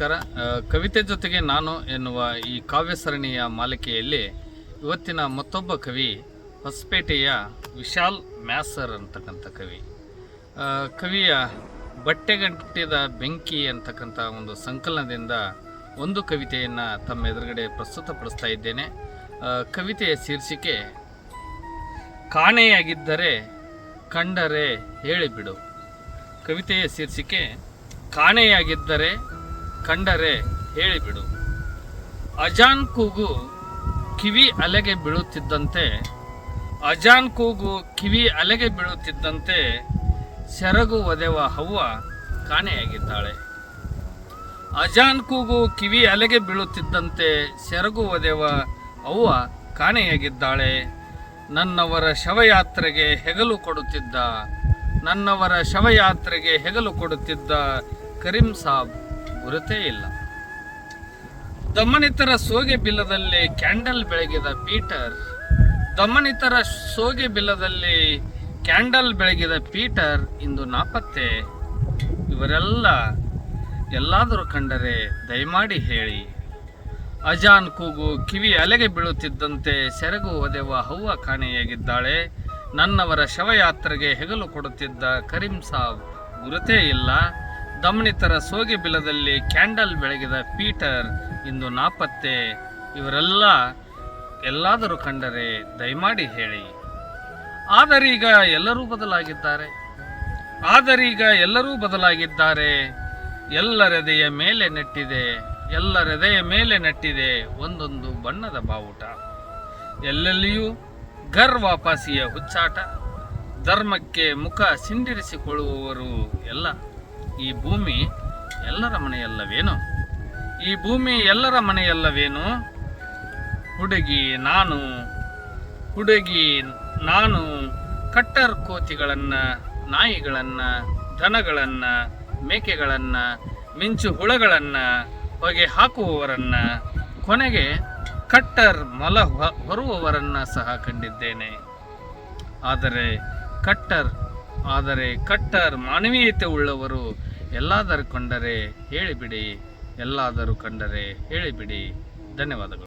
ನಮಸ್ಕಾರ. ಕವಿತೆ ಜೊತೆಗೆ ನಾನು ಎನ್ನುವ ಈ ಕಾವ್ಯ ಸರಣಿಯ ಮಾಲಿಕೆಯಲ್ಲಿ ಇವತ್ತಿನ ಮತ್ತೊಬ್ಬ ಕವಿ, ಹೊಸಪೇಟೆಯ ವಿಶಾಲ್ ಮ್ಯಾಸರ್ ಅಂತಕ್ಕಂಥ ಕವಿ. ಕವಿಯ ಬಟ್ಟೆಗಂಟಿದ ಬೆಂಕಿ ಅಂತಕ್ಕಂಥ ಒಂದು ಸಂಕಲನದಿಂದ ಒಂದು ಕವಿತೆಯನ್ನು ತಮ್ಮ ಎದುರುಗಡೆ ಪ್ರಸ್ತುತಪಡಿಸ್ತಾ ಇದ್ದೇನೆ. ಕವಿತೆಯ ಶೀರ್ಷಿಕೆ, ಕಾಣೆಯಾಗಿದ್ದರೆ ಕಂಡರೆ ಹೇಳಿಬಿಡು. ಕವಿತೆಯ ಶೀರ್ಷಿಕೆ, ಕಾಣೆಯಾಗಿದ್ದರೆ ಕಂಡರೆ ಹೇಳಿಬಿಡು. ಅಜಾನ್ ಕೂಗು ಕಿವಿ ಅಲೆಗೆ ಬೀಳುತ್ತಿದ್ದಂತೆ, ಅಜಾನ್ ಕೂಗು ಕಿವಿ ಅಲೆಗೆ ಬೀಳುತ್ತಿದ್ದಂತೆ ಸೆರಗು ಒದೆವ ಹವ್ವ ಕಾಣೆಯಾಗಿದ್ದಾಳೆ. ಅಜಾನ್ ಕೂಗು ಕಿವಿ ಅಲೆಗೆ ಬೀಳುತ್ತಿದ್ದಂತೆ ಸೆರಗು ಒದೆವ ಅವ್ವ ಕಾಣೆಯಾಗಿದ್ದಾಳೆ. ನನ್ನವರ ಶವಯಾತ್ರೆಗೆ ಹೆಗಲು ಕೊಡುತ್ತಿದ್ದ, ನನ್ನವರ ಶವಯಾತ್ರೆಗೆ ಹೆಗಲು ಕೊಡುತ್ತಿದ್ದ ಕರೀಂ ಸಾಬ್ ಗುರುತೇ ಇಲ್ಲ. ದಮನಿತರ ಸೋಗೆ ಬಿಲ್ಲದಲ್ಲಿ ಕ್ಯಾಂಡಲ್ ಬೆಳಗಿದ ಪೀಟರ್, ದಮನಿತರ ಸೋಗೆ ಬಿಲ್ಲದಲ್ಲಿ ಕ್ಯಾಂಡಲ್ ಬೆಳಗಿದ ಪೀಟರ್ ಇಂದು ನಾಪತ್ತೆ. ಇವರೆಲ್ಲ ಎಲ್ಲಾದರೂ ಕಂಡರೆ ದಯಮಾಡಿ ಹೇಳಿ. ಅಜಾನ್ ಕೂಗು ಕಿವಿ ಅಲೆಗೆ ಬೀಳುತ್ತಿದ್ದಂತೆ ಸೆರಗು ಒದೆವ ಹವ್ವ ಕಾಣೆಯಾಗಿದ್ದಾಳೆ. ನನ್ನವರ ಶವಯಾತ್ರೆಗೆ ಹೆಗಲು ಕೊಡುತ್ತಿದ್ದ ಕರೀಂ ಸಾಬ್ ಗುರುತೇ ಇಲ್ಲ. ದಮನಿತರ ಸೋಗಿ ಬಿಲದಲ್ಲಿ ಕ್ಯಾಂಡಲ್ ಬೆಳಗಿದ ಪೀಟರ್ ಇಂದು ನಾಪತ್ತೆ. ಇವರೆಲ್ಲ ಎಲ್ಲಾದರೂ ಕಂಡರೆ ದಯಮಾಡಿ ಹೇಳಿ. ಆದರೀಗ ಎಲ್ಲರೂ ಬದಲಾಗಿದ್ದಾರೆ. ಆದರೀಗ ಎಲ್ಲರೂ ಬದಲಾಗಿದ್ದಾರೆ. ಎಲ್ಲರೆದೆಯ ಮೇಲೆ ನೆಟ್ಟಿದೆ. ಎಲ್ಲರೆದೆಯ ಮೇಲೆ ನೆಟ್ಟಿದೆ ಒಂದೊಂದು ಬಣ್ಣದ ಬಾವುಟ. ಎಲ್ಲೆಲ್ಲಿಯೂ ಗರ್ ವಾಪಸಿಯ ಹುಚ್ಚಾಟ. ಧರ್ಮಕ್ಕೆ ಮುಖ ಸಿಂಡಿರಿಸಿಕೊಳ್ಳುವವರು ಎಲ್ಲ. ಈ ಭೂಮಿ ಎಲ್ಲರ ಮನೆಯಲ್ಲವೇನು? ಈ ಭೂಮಿ ಎಲ್ಲರ ಮನೆಯಲ್ಲವೇನು? ಹುಡುಗಿ ನಾನು ಹುಡುಗಿ ನಾನು, ಕಟ್ಟರ್ ಕೋತಿಗಳನ್ನು, ನಾಯಿಗಳನ್ನು, ದನಗಳನ್ನು, ಮೇಕೆಗಳನ್ನು, ಮಿಂಚು ಹುಳಗಳನ್ನು ಹೊಗೆ ಹಾಕುವವರನ್ನ, ಕೊನೆಗೆ ಕಟ್ಟರ್ ಮೊಲ ಹೊರುವವರನ್ನು ಸಹ ಕಂಡಿದ್ದೇನೆ. ಆದರೆ ಕಟ್ಟರ್ ಆದರೆ ಕಟ್ಟರ್ ಮಾನವೀಯತೆ ಉಳ್ಳವರು ಎಲ್ಲಾದರೂ ಕಂಡರೆ ಹೇಳಿಬಿಡಿ ಎಲ್ಲಾದರೂ ಕಂಡರೆ ಹೇಳಿಬಿಡಿ. ಧನ್ಯವಾದಗಳು.